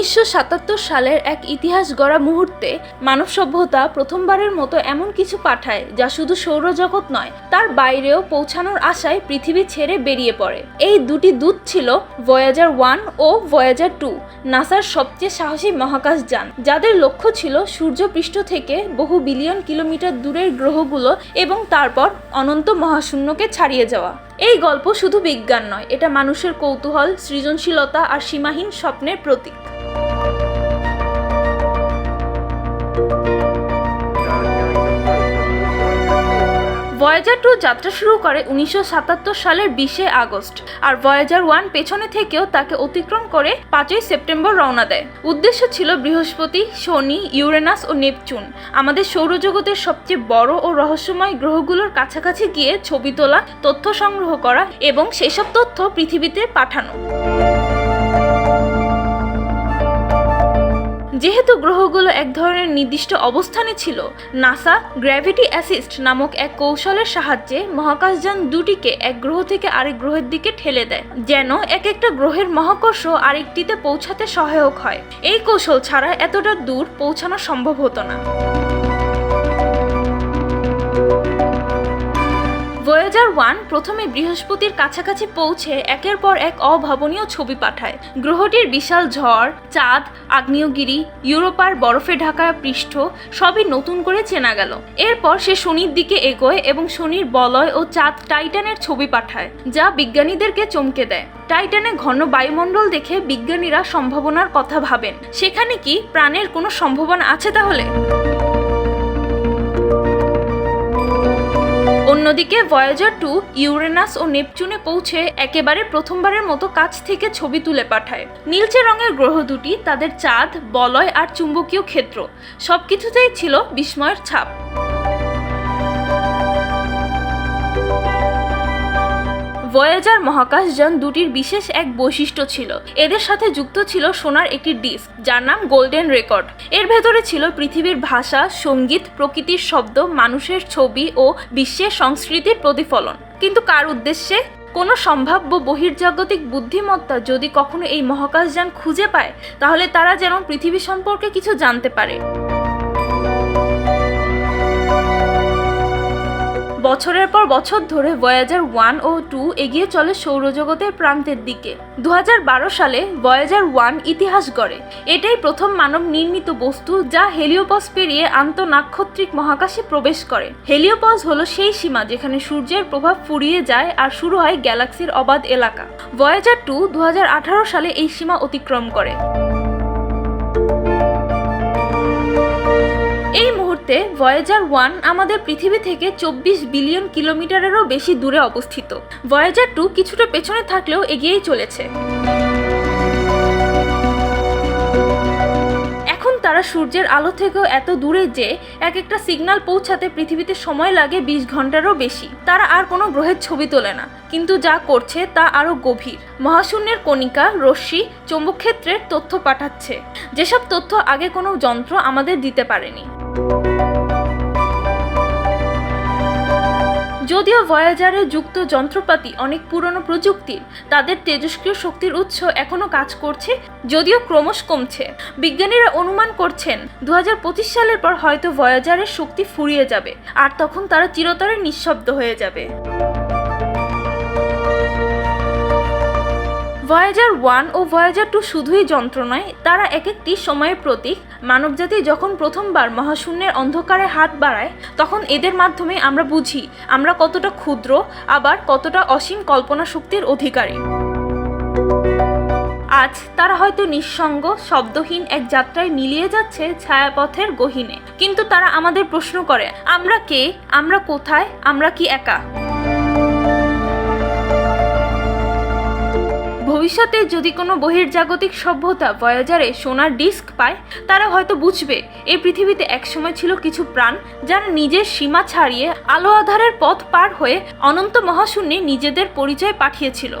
উনিশশো সাতাত্তর সালের এক ইতিহাস গড়া মুহূর্তে মানব সভ্যতা প্রথমবারের মতো এমন কিছু পাঠায় যা শুধু সৌরজগৎ নয়, তার বাইরেও পৌঁছানোর আশায় পৃথিবী ছেড়ে বেরিয়ে পড়ে। এই দুটি দূত ছিল ভয়েজার ওয়ান ও ভয়েজার টু নাসার সবচেয়ে সাহসী মহাকাশযান। যাদের লক্ষ্য ছিল সূর্যপৃষ্ঠ থেকে বহু বিলিয়ন কিলোমিটার দূরের গ্রহগুলো এবং তারপর অনন্ত মহাশূন্যকে ছাড়িয়ে যাওয়া। এই গল্প শুধু বিজ্ঞান নয়, এটা মানুষের কৌতূহল, সৃজনশীলতা আর সীমাহীন স্বপ্নের প্রতীক। ভয়েজার টু যাত্রা শুরু করে উনিশশো সাতাত্তর সালের বিশে আগস্ট। আর ভয়েজার ওয়ান পেছনে থেকেও তাকে অতিক্রম করে পাঁচই সেপ্টেম্বর রওনা দেয়। উদ্দেশ্য ছিল বৃহস্পতি, শনি, ইউরেনাস ও নেপচুন। আমাদের সৌরজগতের সবচেয়ে বড় ও রহস্যময় গ্রহগুলোর কাছাকাছি গিয়ে ছবি তোলা, তথ্য সংগ্রহ করা এবং সেসব তথ্য পৃথিবীতে পাঠানো। যেহেতু গ্রহগুলো এক ধরনের নির্দিষ্ট অবস্থানে ছিল, নাসা গ্র্যাভিটি অ্যাসিস্ট নামক এক কৌশলের সাহায্যে মহাকাশযান দুটিকে এক গ্রহ থেকে আরেক গ্রহের দিকে ঠেলে দেয়, যেন এক একটা গ্রহের মহাকর্ষ আরেকটিতে পৌঁছাতে সহায়ক হয়। এই কৌশল ছাড়া এতটা দূর পৌঁছানো সম্ভব হতো না। প্রথমে বৃহস্পতির কাছাকাছি পৌঁছে একের পর এক অভাবনীয় ছবি পাঠায়। গ্রহটির বিশাল ঝড়, চাঁদ, আগ্নেয়গিরি, ইউরোপার বরফে ঢাকা পৃষ্ঠ, সবই নতুন করে চেনা গেল। এরপর সে শনির দিকে এগোয় এবং শনির বলয় ও চাঁদ টাইটানের ছবি পাঠায়, যা বিজ্ঞানীদেরকে চমকে দেয়। টাইটানে ঘন বায়ুমণ্ডল দেখে বিজ্ঞানীরা সম্ভাবনার কথা ভাবেন। সেখানে কি প্রাণের কোনো সম্ভাবনা আছে তাহলে? অন্যদিকে ভয়েজার টু ইউরেনাস ও নেপচুনে পৌঁছে একেবারে প্রথমবারের মতো কাছ থেকে ছবি তুলে পাঠায়। নীলচে রঙের গ্রহ দুটি তাদের চাঁদ, বলয় আর চুম্বকীয় ক্ষেত্র। সবকিছুতেই ছিল বিস্ময়ের ছাপ। ভয়েজার মহাকাশযান দুটির বিশেষ এক বৈশিষ্ট্য ছিল। এদের সাথে যুক্ত ছিল সোনার একটি ডিস্ক, যার নাম গোল্ডেন রেকর্ড এর ভেতরে ছিল পৃথিবীর ভাষা, সংগীত, প্রকৃতির শব্দ, মানুষের ছবি ও বিশ্বের সংস্কৃতির প্রতিফলন। কিন্তু কার উদ্দেশ্যে? কোনো সম্ভাব্য বহির্জাগতিক বুদ্ধিমত্তা যদি কখনো এই মহাকাশযান খুঁজে পায়, তাহলে তারা যেন পৃথিবী সম্পর্কে কিছু জানতে পারে। বছরের পর বছর ধরে ভয়েজার ওয়ান ও টু এগিয়ে চলে সৌরজগতের প্রান্তের দিকে। দু হাজার বারো সালে ভয়েজার ওয়ান ইতিহাস গড়ে। এটাই প্রথম মানব নির্মিত বস্তু যা হেলিওপস পেরিয়ে আন্তঃনাক্ষত্রিক মহাকাশে প্রবেশ করে। হেলিওপস হলো সেই সীমা যেখানে সূর্যের প্রভাব ফুরিয়ে যায় আর শুরু হয় গ্যালাক্সির অবাধ এলাকা। ভয়েজার টু দু হাজার আঠারো সালে এই সীমা অতিক্রম করে। মুহূর্তে ভয়েজার ওয়ান আমাদের পৃথিবী থেকে চব্বিশ বিলিয়ন কিলোমিটারেরও বেশি দূরে অবস্থিত। ভয়েজার টু কিছুটা পেছনে থাকলেও এগিয়েই চলেছে। তারা সূর্যের আলো থেকেও এত দূরে যে এক একটা সিগন্যাল পৌঁছাতে পৃথিবীতে সময় লাগে বিশ ঘন্টারও বেশি। তারা আর কোনো গ্রহের ছবি তোলে না। কিন্তু যা করছে তা আরও গভীর। মহাশূন্যের কণিকা, রশ্মি, চৌম্বকক্ষেত্রের তথ্য পাঠাচ্ছে। যেসব তথ্য আগে কোনো যন্ত্র আমাদের দিতে পারেনি। যদিও ভয়েজারে যুক্ত যন্ত্রপাতি অনেক পুরনো প্রযুক্তির, তাদের তেজস্ক্রিয় শক্তির উৎস এখনও কাজ করছে, যদিও ক্রমশ কমছে। বিজ্ঞানীরা অনুমান করছেন দু হাজার পঁচিশ সালের পর হয়তো ভয়াজারের শক্তি ফুরিয়ে যাবে, আর তখন তারা চিরতরে নিঃশব্দ হয়ে যাবে। ভয়েজার ওয়ান ও ভয়েজার টু শুধুই যন্ত্র নয়, তারা এক একটি সময়ের প্রতীক। মানবজাতি যখন প্রথমবার মহাশূন্যের অন্ধকারে হাত বাড়ায়, তখন এদের মাধ্যমে আমরা বুঝি, আমরা কতটা ক্ষুদ্র, আবার কতটা অসীম কল্পনা শক্তির অধিকারী। আজ তারা হয়তো নিঃসঙ্গ, শব্দহীন এক যাত্রায় মিলিয়ে যাচ্ছে ছায়াপথের গহীনে। কিন্তু তারা আমাদের প্রশ্ন করে, আমরা কে? আমরা কোথায়? আমরা কি একা? ভবিষ্যতে যদি কোনো বহির্জাগতিক সভ্যতা বয়াজারে সোনার ডিস্ক পায়, তারা হয়তো বুঝবে, এই পৃথিবীতে একসময় ছিল কিছু প্রাণ যারা নিজের সীমা ছাড়িয়ে আলো আধারের পথ পার হয়ে অনন্ত মহাশূন্যে নিজেদের পরিচয় পাঠিয়েছিল।